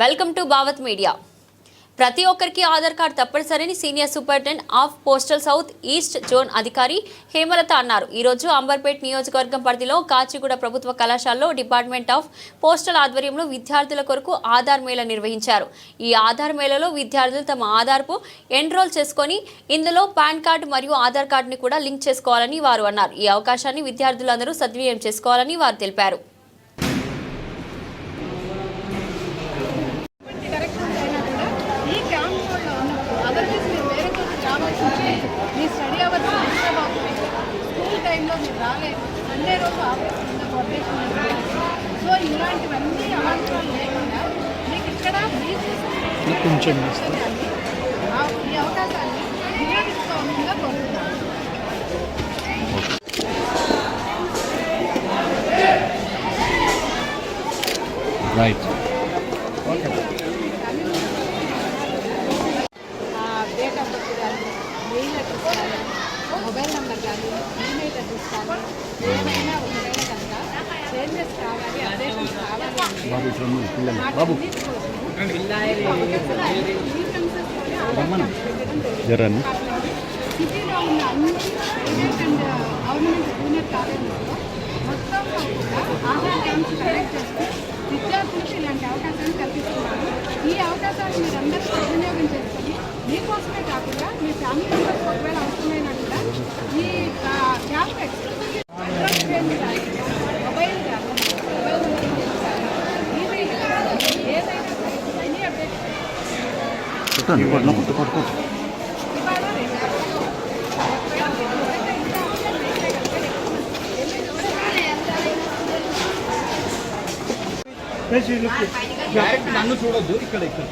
Welcome to Bhavat media ప్రతి ఒక్కరికి Aadhaar card తప్పనిసరిని senior superintendent of postal south east zone అధికారి హేమలత అన్నారు. ఈరోజు అంబర్పేట్ నియోజకవర్గం పరిధిలో కాచిగూడ ప్రభుత్వ కళాశాలలో డిపార్ట్మెంట్ ఆఫ్ పోస్టల్ ఆధ్వర్యంలో విద్యార్థుల కొరకు ఆధార్ మేళ నిర్వహించారు. ఈ ఆధార్ మేళలో విద్యార్థులు తమ ఆధార్పు ఎన్రోల్ చేసుకొని ఇందులో పాన్ కార్డు మరియు ఆధార్ కార్డుని కూడా లింక్ చేసుకోవాలని వారు అన్నారు. ఈ అవకాశాన్ని విద్యార్థులందరూ సద్వినియోగం చేసుకోవాలని వారు తెలిపారు. సో ఇలాంటివన్నీ అవాంతరాలు లేకుండా మీకు ఇక్కడ కొంచెం ఈ అవకాశాన్ని వినియోగించుకోవాల్సిందిగా కోరుతున్నాను రైట్ డేట్ ఆఫ్ బర్త్ కానీ మెయిల్ అడ్రస్ కానీ మొబైల్ నెంబర్ కానీ ఈమెయిల్ అడ్రస్ కానీ ఏమైనా ఉంటేనే బాబు ఇక్కడ ఉన్నాడు బాబు సిటీలో ఉన్న అన్ని అండ్ గవర్నమెంట్ జూనియర్ కాలేజెస్లో మొత్తం ఆధార్ క్యాంప్స్ కండక్ట్ చేస్తూ విద్యార్థులకు ఇలాంటి అవకాశాన్ని కల్పిస్తున్నారు ఈ అవకాశాన్ని మీరు సద్వినియోగం చేసుకొని మీకోసమే కాకుండా మీ ఫ్యామిలీ మెంబర్స్ ఒకవేళ అవసరమైనా కూడా ఈ ఆ, క్యాంప్ ఎక్స్క్లూజివ్ అడ్రస్ చేంజ్ కానీ మొబైల్ కానీ మొబైల్ నెంబర్ కానీ ఈమెయిల్ కానీ ఏదైనా సరే ఎనీ అప్డేట్ కొట్టు కొట్టు కొట్టు కొట్టు నన్ను చూడొద్దు ఇక్కడ ఇక్కడ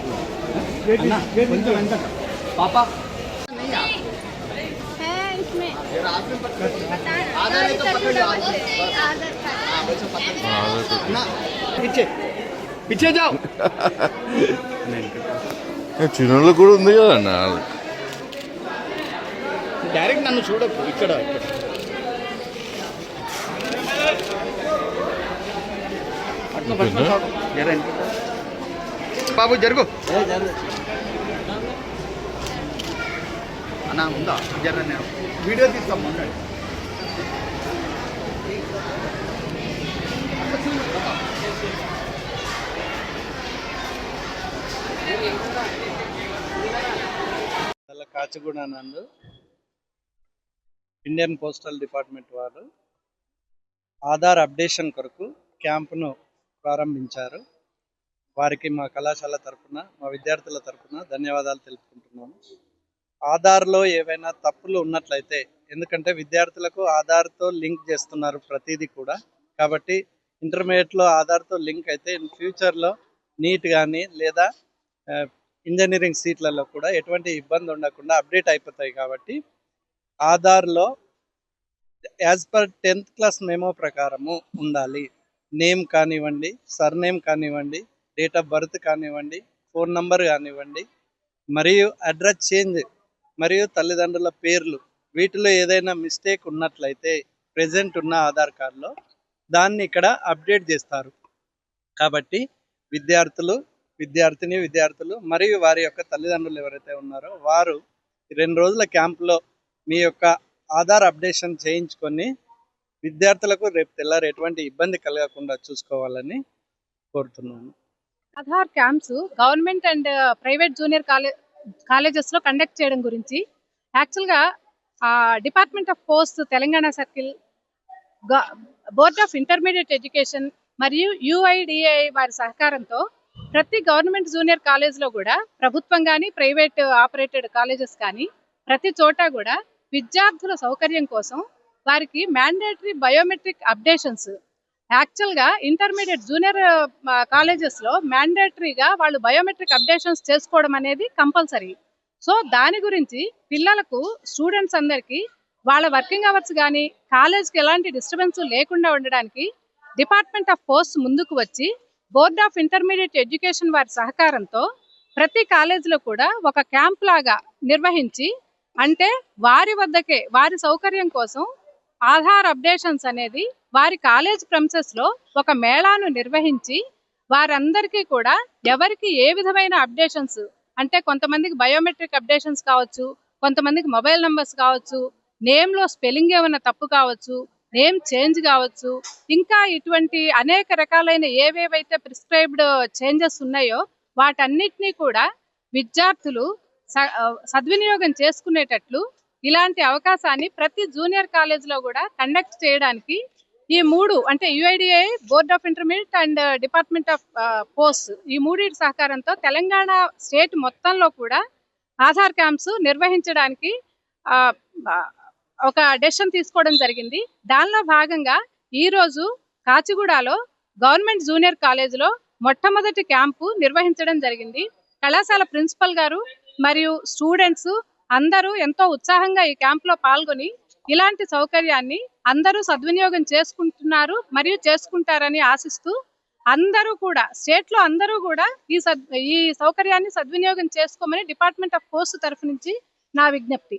చూడొద్దు పాప అన్న, పిచ్చే పిచ్చే జావ్ చిన్నోళ్ళు కూడా ఉంది కదా అన్న? డైరెక్ట్ నన్ను చూడొద్దు ఇక్కడ. బాబు జరుగు. అన్న ఉందా? జర నేను వీడియో తీస్తాం ఉండండి చాలా కాచిగూడ నందు ఇండియన్ పోస్టల్ డిపార్ట్మెంట్ వారు ఆధార్ అప్డేషన్ కొరకు క్యాంపును ప్రారంభించారు. వారికి మా కళాశాల తరఫున మా విద్యార్థుల తరపున ధన్యవాదాలు తెలుపుకుంటున్నాము. ఆధార్లో ఏవైనా తప్పులు ఉన్నట్లయితే ఎందుకంటే విద్యార్థులకు ఆధార్తో లింక్ చేస్తున్నారు ప్రతిదీ కూడా. కాబట్టి ఇంటర్మీడియట్లో ఆధార్తో లింక్ అయితే ఇన్ ఫ్యూచర్లో నీట్ కానీ లేదా ఇంజనీరింగ్ సీట్లలో కూడా ఎటువంటి ఇబ్బంది ఉండకుండా అప్డేట్ అయిపోతాయి కాబట్టి ఆధార్లో as per tenth class memo ప్రకారము ఉండాలి. నేమ్ కానివ్వండి సర్నేమ్ కానివ్వండి డేట్ ఆఫ్ బర్త్ కానివ్వండి ఫోన్ నంబర్ కానివ్వండి మరియు అడ్రస్ చేంజ్ మరియు తల్లిదండ్రుల పేర్లు వీటిలో ఏదైనా మిస్టేక్ ఉన్నట్లయితే ప్రజెంట్ ఉన్న ఆధార్ కార్డులో దాన్ని ఇక్కడ అప్డేట్ చేస్తారు. కాబట్టి విద్యార్థులు విద్యార్థిని విద్యార్థులు మరియు వారి యొక్క తల్లిదండ్రులు ఎవరైతే ఉన్నారో వారు రెండు రోజుల క్యాంపులో మీ యొక్క ఆధార్ అప్డేషన్ చేయించుకొని విద్యార్థులకు రేపు తెల్లారు ఎటువంటి ఇబ్బంది కలగకుండా చూసుకోవాలని కోరుతున్నాను. Aadhaar camps government and private junior కాలే కాలేజెస్లో కండక్ట్ చేయడం గురించి యాక్చువల్గా department of post Telangana circle board of intermediate education మరియు యుఐడిఐ వారి సహకారంతో ప్రతి గవర్నమెంట్ జూనియర్ కాలేజ్లో కూడా ప్రభుత్వం కానీ ప్రైవేట్ ఆపరేటెడ్ కాలేజెస్ కానీ ప్రతి చోట కూడా విద్యార్థుల సౌకర్యం కోసం వారికి మ్యాండేటరీ బయోమెట్రిక్ అప్డేషన్స్. యాక్చువల్గా ఇంటర్మీడియట్ జూనియర్ కాలేజెస్లో మ్యాండేటరీగా వాళ్ళు బయోమెట్రిక్ అప్డేషన్స్ చేసుకోవడం అనేది కంపల్సరీ. సో దాని గురించి పిల్లలకు స్టూడెంట్స్ అందరికీ వాళ్ళ వర్కింగ్ అవర్స్ కానీ కాలేజ్కి ఎలాంటి డిస్టర్బెన్స్ లేకుండా ఉండడానికి డిపార్ట్మెంట్ ఆఫ్ పోస్ట్ ముందుకు వచ్చి బోర్డ్ ఆఫ్ ఇంటర్మీడియట్ ఎడ్యుకేషన్ వారి సహకారంతో ప్రతి కాలేజీలో కూడా ఒక క్యాంప్ లాగా నిర్వహించి అంటే వారి వద్దకే వారి సౌకర్యం కోసం ఆధార్ అప్డేషన్స్ అనేది వారి కాలేజ్ ప్రమిసెస్లో ఒక మేళాను నిర్వహించి వారందరికీ కూడా ఎవరికి ఏ విధమైన అప్డేషన్స్ అంటే కొంతమందికి బయోమెట్రిక్ అప్డేషన్స్ కావచ్చు కొంతమందికి మొబైల్ నంబర్స్ కావచ్చు నేమ్లో స్పెల్లింగ్ ఏమైనా తప్పు కావచ్చు నేమ్ చేంజ్ కావచ్చు? ఇంకా ఇటువంటి అనేక రకాలైన ఏవేవైతే ప్రిస్క్రైబ్డ్ చేంజెస్ ఉన్నాయో వాటన్నిటినీ కూడా విద్యార్థులు స- సద్వినియోగం చేసుకునేటట్లు ఇలాంటి అవకాశాన్ని ప్రతి జూనియర్ కాలేజ్లో కూడా కండక్ట్ చేయడానికి ఈ మూడు అంటే UIDI board of intermediate and department of post ఈ మూడింటి సహకారంతో తెలంగాణ స్టేట్ మొత్తంలో కూడా ఆధార్ క్యాంప్స్ నిర్వహించడానికి ఆ, ఒక డెసిషన్ తీసుకోవడం జరిగింది. దానిలో భాగంగా ఈ రోజు కాచిగూడలో గవర్నమెంట్ జూనియర్ కాలేజీలో మొట్టమొదటి క్యాంపు నిర్వహించడం జరిగింది. కళాశాల ప్రిన్సిపల్ గారు మరియు స్టూడెంట్స్ అందరూ ఎంతో ఉత్సాహంగా ఈ క్యాంప్లో పాల్గొని ఇలాంటి సౌకర్యాన్ని అందరూ సద్వినియోగం చేసుకుంటున్నారు మరియు చేసుకుంటారని ఆశిస్తూ అందరూ కూడా స్టేట్లో అందరూ కూడా ఈ సద్ ఈ సౌకర్యాన్ని సద్వినియోగం చేసుకోమని డిపార్ట్మెంట్ ఆఫ్ పోస్ట్ తరఫు నుంచి నా విజ్ఞప్తి.